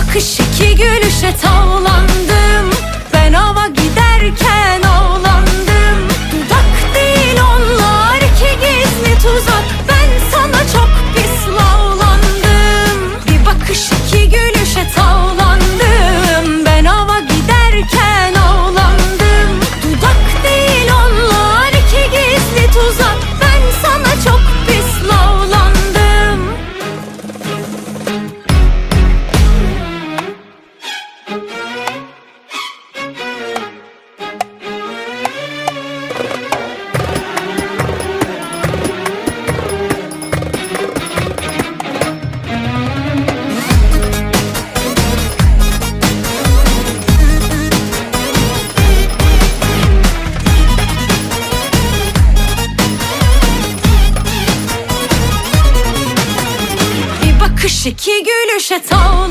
bakış iki gülüşe tavlandım Bakış iki gülüşe tavlandım